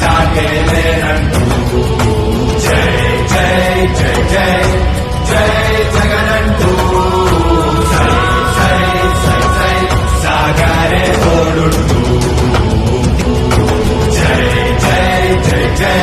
సాగేలేనంటూ జై జై జై జై జై జగనంటూ సై సై సై సై సాగరే తోడుంటూ జై జై జై జై